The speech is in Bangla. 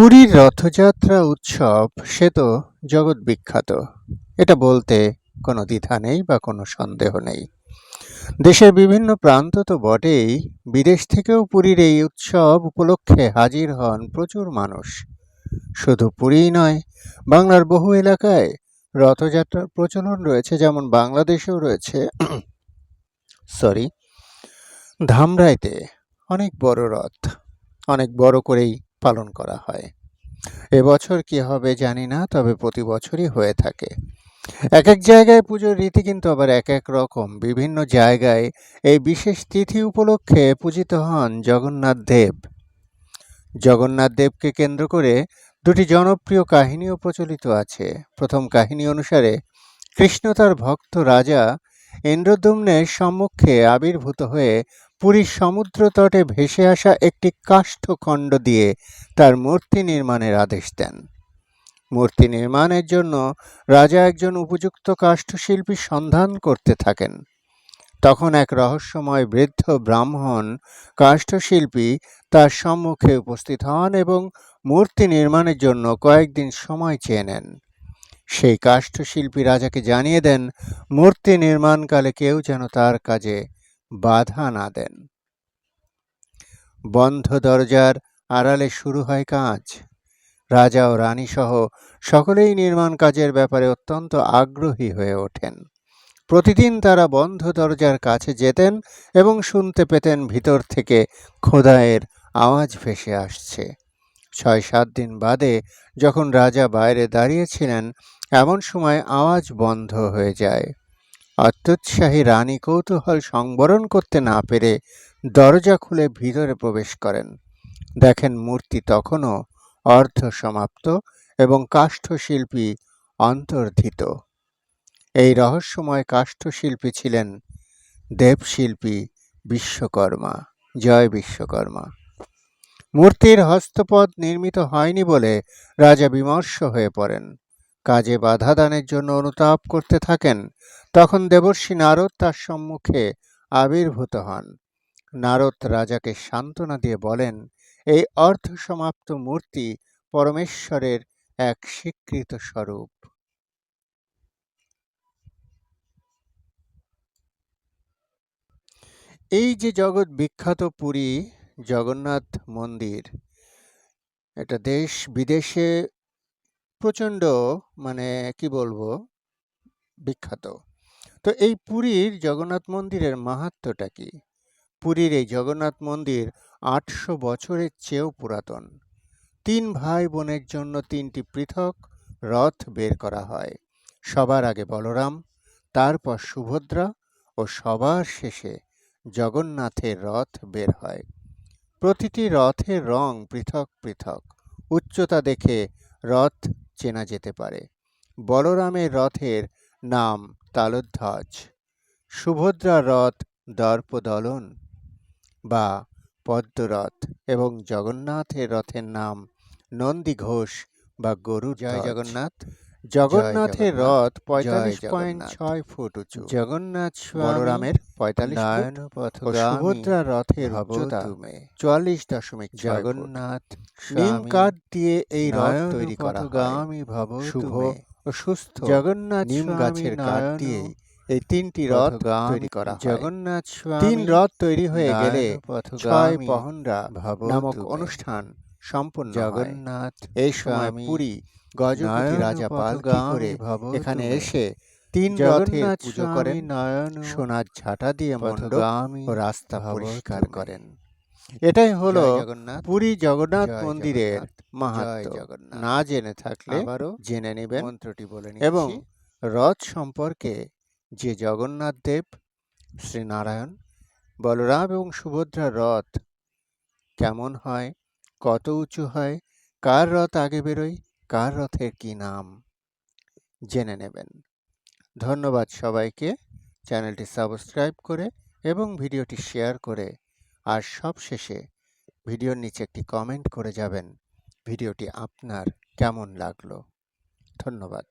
পুরীর রথযাত্রা উৎসব সে তো জগৎ বিখ্যাত। এটা বলতে কোনো দ্বিধা নেই বা কোনো সন্দেহ নেই। দেশের বিভিন্ন প্রান্ত তো বটেই, বিদেশ থেকেও পুরীর এই উৎসব উপলক্ষে হাজির হন প্রচুর মানুষ। শুধু পুরীই নয়, বাংলার বহু এলাকায় রথযাত্রার প্রচলন রয়েছে, যেমন বাংলাদেশেও রয়েছে। সরি, ধামরাইতে অনেক বড় রথ, অনেক বড় করেই পালন করা হয়। এবছর কি হবে জানি না, তবে প্রতি বছরই হয়ে থাকে। এক এক জায়গায় পুজোর রীতি কিন্তু আবার এক এক রকম। বিভিন্ন জায়গায় এই বিশেষ তিথি উপলক্ষে পূজিত হন জগন্নাথ দেব। জগন্নাথ দেবকে কেন্দ্র করে দুটি জনপ্রিয় কাহিনীও প্রচলিত আছে। প্রথম কাহিনী অনুসারে কৃষ্ণ তার ভক্ত রাজা ইন্দ্রদুম্নের সম্মুখে আবির্ভূত হয়ে পুরীর সমুদ্র তটে ভেসে আসা একটি কাষ্ঠখণ্ড দিয়ে তার মূর্তি নির্মাণের আদেশ দেন। মূর্তি নির্মাণের জন্য রাজা একজন উপযুক্ত কাষ্ঠশিল্পীর সন্ধান করতে থাকেন। তখন এক রহস্যময় বৃদ্ধ ব্রাহ্মণ কাষ্ঠশিল্পী তার সম্মুখে উপস্থিত হন এবং মূর্তি নির্মাণের জন্য কয়েকদিন সময় চেয়ে নেন। সেই কাষ্ঠশিল্পী রাজাকে জানিয়ে দেন, মূর্তি নির্মাণকালে কেউ যেন তার কাজে বাধা না দেন। বন্ধ দরজার আড়ালে শুরু হয় কাজ। রাজা ও রানী সহ সকলেই নির্মাণ কাজের ব্যাপারে অত্যন্ত আগ্রহী হয়ে ওঠেন। প্রতিদিন তারা বন্ধ দরজার কাছে যেতেন এবং শুনতে পেতেন ভিতর থেকে খোদায়ের আওয়াজ ভেসে আসছে। ছয় সাত দিন বাদে যখন রাজা বাইরে দাঁড়িয়েছিলেন, এমন সময় আওয়াজ বন্ধ হয়ে যায়। অত্যুৎসাহী রানী কৌতূহল সংবরণ করতে না পেরে দরজা খুলে ভিতরে প্রবেশ করেন। দেখেন মূর্তি তখনও অর্ধ সমাপ্ত এবং কাষ্ঠশিল্পী অন্তর্ধিত। এই রহস্যময় কাষ্ঠশিল্পী ছিলেন দেবশিল্পী বিশ্বকর্মা, জয় বিশ্বকর্মা। মূর্তির হস্তপদ নির্মিত হয়নি বলে রাজা বিমর্ষ হয়ে পড়েন। কাজে বাধা দানের জন্য অনুতাপ করতে থাকেন, তখন দেবর্ষী নারদ তার সম্মুখে আবির্ভূত হন। নারদ রাজাকে সান্ত্বনা দিয়ে বলেন, এই অর্ধ সমাপ্ত মূর্তি পরমেশ্বরের এক স্বীকৃত স্বরূপ। এই যে জগৎ বিখ্যাত পুরী জগন্নাথ মন্দির। এটা দেশ বিদেশে প্রচণ্ড মানে কি বলব? বিখ্যাত। তো এই পুরীর জগন্নাথ মন্দিরের মাহাত্ম্যটা কি? পুরীর এই জগন্নাথ মন্দির আটশো বছরের চেয়েও পুরাতন। তিন ভাই বোনের জন্য তিনটি পৃথক রথ বের করা হয়। সবার আগে বলরাম, তারপর সুভদ্রা ও সবার শেষে জগন্নাথের রথ বের হয়। প্রতিটি রথের রং পৃথক পৃথক। উচ্চতা দেখে রথ চেনা যেতে পারে। বলরামের রথের নাম তালধ্বজ। সুভদ্রা রথ দর্পদলন বা পদ্মরথ এবং জগন্নাথের রথের নাম নন্দী ঘোষ বা গরু জয় জগন্নাথ। জগন্নাথের রথ পঁয়তাল্লিশ পয়েন্ট ছয় ফুট উঁচু। জগন্নাথ বলরামের পঁয়তাল্লিশ সুভদ্রা রথের উচ্চতা চুয়াল্লিশ দশমিক জগন্নাথ নিম কাঠ দিয়ে এই রথ তৈরি করা গামী ভাব শুভ ও সুস্থ জগন্নাথ নিম গাছের কাঠ দিয়ে এই তিনটি রথ তৈরি করা জগন্নাথ তিন রথ তৈরি হয়ে গেলে ছয় পহনরা নামক অনুষ্ঠান সম্পূর্ণ জগন্নাথ এই সময় পুরী গজপতি রাজা পালকি করে এখানে এসে তিন রথের পুজো করেন। সোনার ঝাঁটা দিয়ে মণ্ডপ ও রাস্তা পরিষ্কার করেন। এটাই হলো পুরী জগন্নাথ মন্দিরের মাহাত্ম্য না জেনে থাকলে জেনে নেবেন। মন্ত্রটি বলে এবং রথ সম্পর্কে যে জগন্নাথ দেব শ্রীনারায়ণ বলরাম এবং সুভদ্রা রথ কেমন হয় কত উঁচু হয়, কার রথ আগে বেরোয়, কার রথের কি নাম? জেনে নেবেন। ধন্যবাদ সবাইকে। চ্যানেলটি সাবস্ক্রাইব করে এবং ভিডিওটি শেয়ার করে আর সব শেষে ভিডিওর নিচে একটি কমেন্ট করে যাবেন। ভিডিওটি আপনার কেমন লাগল? ধন্যবাদ।